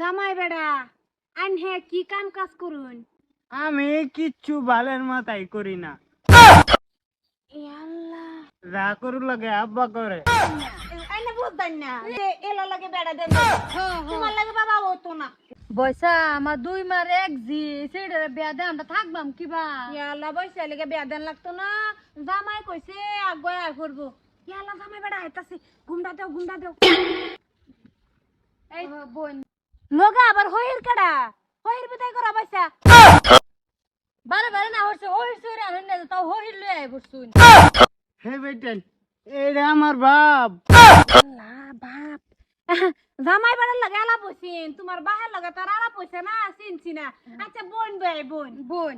জামাই বেড়া আন হে কি কাম কাজ করুন? আমি কিচ্ছু বালের মাথায় করি না। যা করু লাগে আব্বা করে। আইনা বুঝদান না। যে এলা লাগে বেড়া দেন। তোমার লাগে বাবা হতো না। আমার দুই মার এক জি সেটারে বিয়া দে আমরা থাকবাম কিবা? লাগে দেন লাগতো না। জামাই কইছে আগুয়া আয় করব। জামাই বেড়া আইতাছে। গুন্ডা দেও গুন্ডা দেও। এই বোন। লগা আবার হইর কাড়া? হইর বিদায় করা বইসা বারে বারে না হচ্ছে হইর সরে আনেন না তাও হইর লই আই বসুন হে বেটেন এটা আমার বাপ। আল্লাহ বাপ জামাই বেড়ার লাগে আলা পয়সেন তোমার বাহের লাগে তার আলা পয়সা না চিনছি না আচ্ছা বোন বে বোন বোন।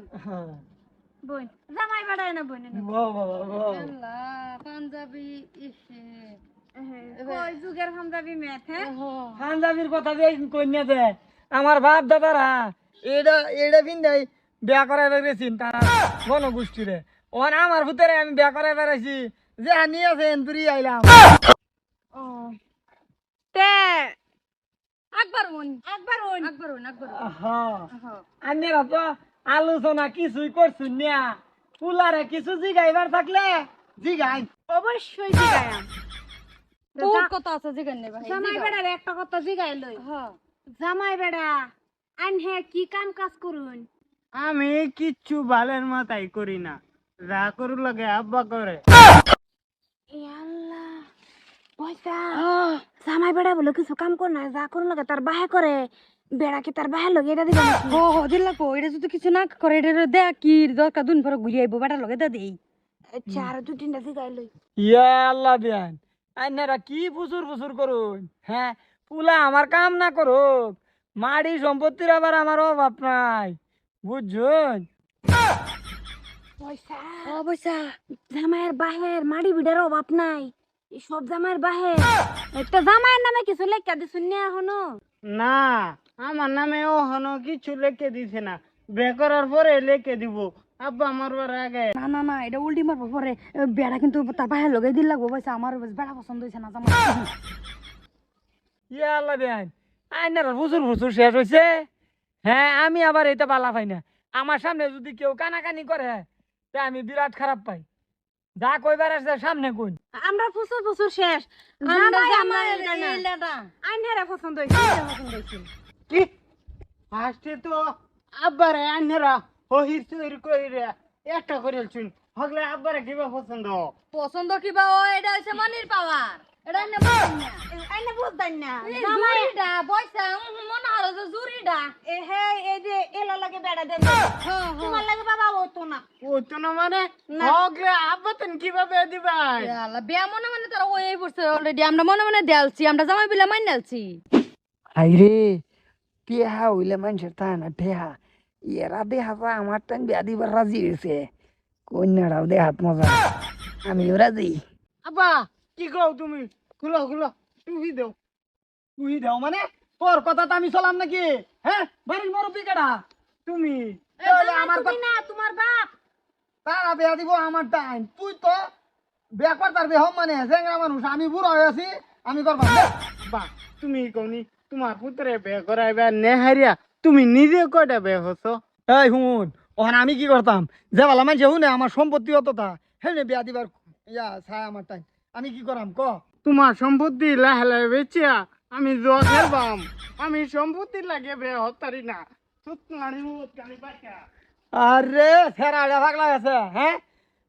বোন জামাই বেড়ায় না বোন আল্লাহ পাঞ্জাবি ইসে। কই যুগের পাঞ্জাবি মেথ হ্যাঁ? পাঞ্জাবির কথা কন্যা দে আমার বাপ দাদারা এটা এটা বিয়া করাই বেড়েছেন তারা গণগোষ্ঠীরে ওখানে আমার ভিতরে আমি বিয়া করাই বেড়াইছি। যে আনি আছে এন্তুরি আইলাম। ও তে আন্যরা তো আলোচনা কিছুই করছুন না। পুলারে কিছু জিগাইবার থাকলে জিগাই। অবশ্যই বহুত কথা আছে যেখানে ভাই জামাই বেড়ার একটা কথা জিগাই লই। হ্যাঁ জামাই বেড়া আন হে কি কাম কাজ করুন? আমি কিচ্ছু বালের মাথায় করি না। যা করু লাগে আব্বা করে। আল্লাহ পয়সা। জামাই বেড়া বলে কিছু কাম কর না যা করু লাগে তার বাহে করে। বেড়া কি তার বাহে লগে এটা দিবা ও হো দিল লাগবো এটা যদি কিছু না করে এটা দেখ কি? দরকার দুন পরে ঘুরি আইবো বেটার লগে দে দেই। আচ্ছা আর দু তিনটা জিগাই লই। ইয়া আল্লাহ বিয়ান। আন্যরা কি ফুসুর ফুসুর করুন? হ্যাঁ পুলা আমার কাম না করুক। মাড়ি সম্পত্তির আবার আমার অভাব নাই। বুঝছুন? পয়সা। জামাইয়ের বাহের মাড়ি বিডার অভাব নাই। এই সব জামাইয়ের বাহের। একটা জামাইয়ের নামে কিছু লেখা দিছুন না এখনও? না আমার নামে ও হন কিছু লেখে দিছে না। বে করার পরে লেখে দিব। আব্বা মারবার আগে। না না না এটা উল্টি মারবো পরে বেড়া কিন্তু তার বাইরে লগে দিল লাগবো বৈসা আমার বেড়া পছন্দ হয়েছে না ইয়া আল্লাহ আইনারা শেষ হয়েছে হ্যাঁ আমি আবার এটা বালা পাই না। আমার সামনে যদি কেউ কানাকানি করে তা আমি বিরাট খারাপ পাই। যা কইবার আছে সামনে কোন আমরা ফুসুর ফুসুর শেষ। আইনারা পছন্দ হয়েছে কি? ফার্স্টে তো। আব্বারে আইনারা হহির তৈরি কইরে একটা করেলছুন হগলে আব্বারে কিবা পছন্দ? পছন্দ কিবা? ও এটা মনির পাওয়ার। এটা না। বুঝদান না। মনে যে। এ হে এই যে এলা লাগে বেড়া দেন। তোমার লাগে বাবা হতো না। ও তো না মানে? হগলে আব্বা তেন কীভাবে দিবাই? এ আল্লাহ, বিয়া মনে মনে তারা ওই পড়ছে already, আমরা মনে মনে দেলছি আমরা জামাই বিলা মাইন দেলছি। আইরে পেহা হইলে মানুষের তা না ঠেহা এরা দেহাটা আমার টান বিয়া দিবার রাজি হয়েছে কন্যাটাও দেহাত মজা আমিও রাজি। আব্বা কি কও তুমি? খুলো খুলো। টুহি দেও। টুহি দেও মানে? তোর কথা তো আমি চলাম নাকি? হ্যাঁ বাড়ির মুরব্বী কেডা? তুমি? তাহলে আমার না তোমার বাপ। তারা বিয়া দিব আমার টাইম। তুই তো বিয়া করতার বিয়া হম মানে জেংরা মানুষ। আমি বুড়ো হয়ে আছি আমি করবা বা তুমি কওনি তোমার পুত্রে বিয়া করাইবা নেহারিয়া তুমি নিজে কয়টা বিয়া হছো এই হুন ওখানে আমি কি করতাম? যে বলা মানুষ হুনে আমার সম্পত্তি অতটা হেনে বিয়া দিবার ইয়া ছায় আমার টাইম। আমি কি করাম ক? তোমার সম্পত্তি লাহে লাহে বেচিয়া আমি জোয়া খেলবাম আমি সম্পত্তি লাগে বিয়া হতারি না। আরে ফেরা পাগলা গেছে হ্যাঁ?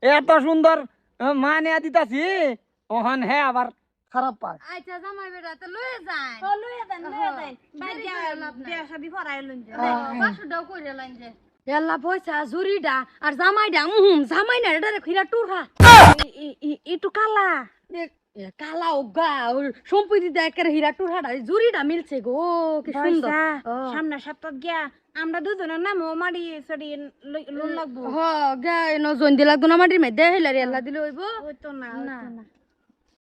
এত সুন্দর মা নিয়ে দিতাছি ওখান হ্যাঁ আবার খারাপ পায়। আচ্ছা জামাই বেটা তো লয়ে যায় ও লইয়া দেন লইয়া দেন বাইরে লাভ নাই। বিয়া শাদি করাই লইন যে। পাঁচশোটাও করে লাইন যে। এল্লা পয়সা জুরিডা আর জামাইডা উহুম জামাই না এটা খিরা টুরা একটু কালা। এ কালা ওগা ওর সম্পত্তি দেয় হীরা টুরাটা জুরিডা মিলছে গো কি সুন্দর। সামনে সপ্তাহ গিয়া আমরা দুজনের নাম ও মাড়ি সরি লোন লাগবো। হ গা এনো জোন দিলাক দোনা মাটির মধ্যে। হেলারি এল্লা দিলে হইব। ওই তো না না। তো না।